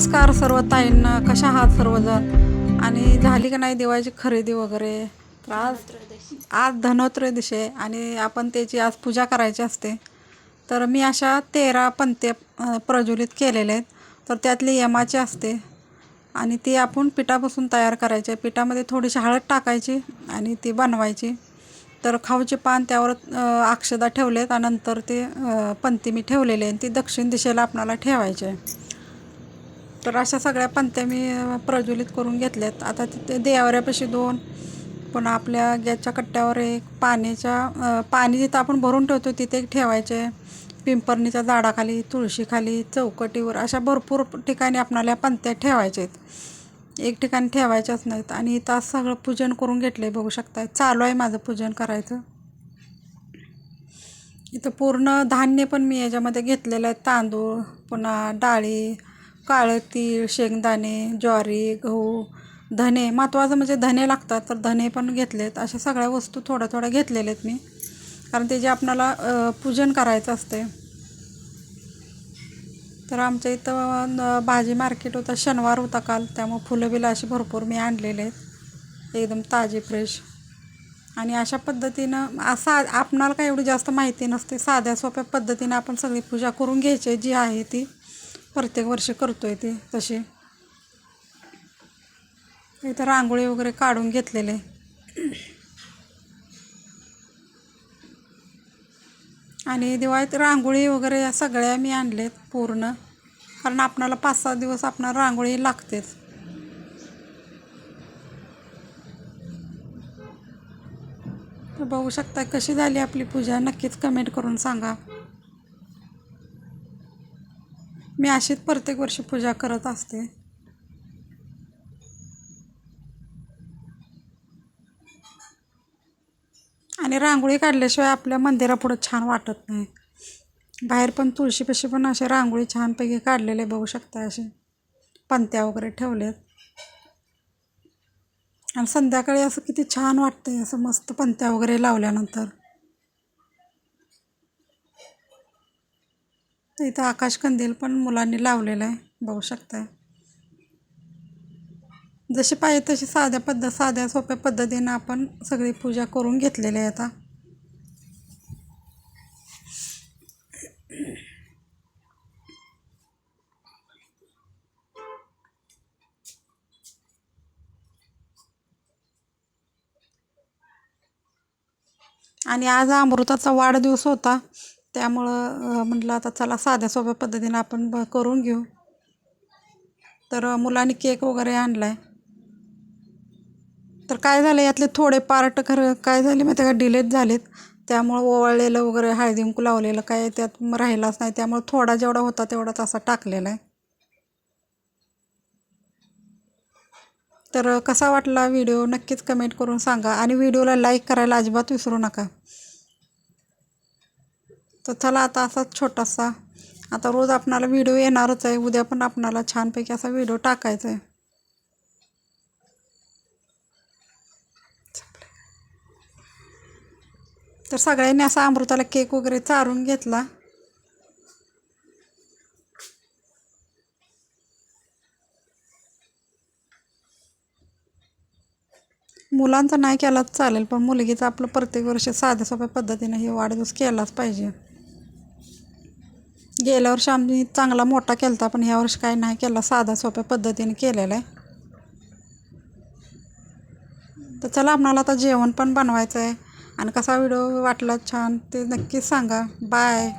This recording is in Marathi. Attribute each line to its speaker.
Speaker 1: नमस्कार सर्व ताईंना कशा आहात सर्वजण? आणि झाली का नाही दिवाळीची खरेदी वगैरे? तर आज आज धनोत्रयोदशी आहे आणि आपण त्याची आज पूजा करायची असते. तर मी अशा तेरा पंते प्रज्वलित केलेले आहेत. तर त्यातली यमाची असते. आणि ती आपण पिठापासून तयार करायची पिठामध्ये थोडीशी हळद टाकायची आणि ती बनवायची. तर खाऊचे पान त्यावर अक्षदा ठेवलेत आणि नंतर ते पंती मी ठेवलेले आहे आणि ती दक्षिण दिशेला आपणाला ठेवायचे आहे. तर अशा सगळ्या पंत्या मी प्रज्वलित करून घेतल्यात. आता तिथे देवाऱ्यापाशी दोन पुन्हा आपल्या गॅसच्या कट्ट्यावर एक पाण्याच्या पाणी जिथं आपण भरून ठेवतो तिथे एक ठेवायचे. पिंपरणीच्या झाडाखाली तुळशीखाली चौकटीवर अशा भरपूर ठिकाणी आपणाला पंत्या ठेवायच्या आहेत. एक ठिकाणी ठेवायच्याच नाहीत आणि इथं आज सगळं पूजन करून घेतलं आहे बघू शकताय. चालू आहे माझं पूजन करायचं. इथं पूर्ण धान्य पण मी याच्यामध्ये घेतलेलं आहे. तांदूळ पुन्हा डाळी काळं तीळ शेंगदाणे ज्वारी गहू धने महत्त्वाचं म्हणजे धने लागतात तर धने पण घेतलेत. अशा सगळ्या वस्तू थोड्या थोड्या घेतलेल्या आहेत मी. कारण ते जे आपणाला पूजन करायचं असते तर आमच्या इथं भाजी मार्केट होतं. शनिवार होता काल. त्यामुळे फुलं बिलं अशी भरपूर मी आणलेले आहेत. एकदम ताजी फ्रेश. आणि अशा पद्धतीनं असा आपणाला काय एवढी जास्त माहिती नसते. साध्या सोप्या पद्धतीनं आपण सगळी पूजा करून घ्यायची जी आहे ती. प्रत्येक वर्षी करतो आहे ती तशी इथं रांगोळी वगैरे काढून घेतलेले. आणि दिवाळीत रांगोळी वगैरे या सगळ्या मी आणलेत पूर्ण. कारण आपणाला पाच सात दिवस आपणाला रांगोळी लागतेच. तर बघू शकता कशी झाली आपली पूजा. नक्कीच कमेंट करून सांगा. मी अशीच प्रत्येक वर्षी पूजा करत असते. आणि रांगोळी काढल्याशिवाय आपल्या मंदिरापुढं छान वाटत नाही. बाहेर पण तुळशीपाशी पण असे रांगोळी छानपैकी काढलेले बघू शकता असे. पंत्या वगैरे ठेवलेत आणि संध्याकाळी असं किती छान वाटतंय असं मस्त पंत्या वगैरे लावल्यानंतर. तर इथं आकाशकंदील पण मुलांनी लावलेला आहे. बघू शकताय. जशी पाहिजे तशी साध्या पद्धत साध्या सोप्या पद्धतीनं आपण सगळी पूजा करून घेतलेली आहे आता. आणि आज अमृताचा वाढदिवस होता. त्यामुळं म्हटलं आता चला साध्या सोप्या पद्धतीनं आपण ब करून घेऊ. तर मुलांनी केक वगैरे आणला आहे तर काय झालं यातले थोडे पार्ट खरं काय झाले माहिती का? डिलेट झालेत. त्यामुळं ओवाळलेलं वगैरे हळदी लावलेलं काय त्यात राहिलाच नाही. त्यामुळं थोडा जेवढा होता तेवढाच असा टाकलेला आहे. तर कसा वाटला व्हिडिओ? नक्कीच कमेंट करून सांगा. आणि व्हिडिओला लाईक करायला अजिबात विसरू नका. तर चला आता असाच छोटासा. आता रोज आपणाला व्हिडिओ येणारच आहे. उद्या पण आपणाला छानपैकी असा व्हिडिओ टाकायचा आहे तर सगळ्यांनी असा अमृताला केक वगैरे चारून घेतला. मुलांचा नाही केलाच चालेल पण मुलगीचं आपलं प्रत्येक वर्ष साध्या सोप्या पद्धतीनं हे वाढदिवस केलाच पाहिजे. गेल्या वर्षी आम्ही चांगला मोठा केला होता पण ह्या वर्षी काही नाही केला. साध्या सोप्या पद्धतीने केलेला आहे. तर चला आपणाला आता जेवण पण बनवायचं आहे आणि कसा व्हिडिओ वाटला छान ते नक्कीच सांगा. बाय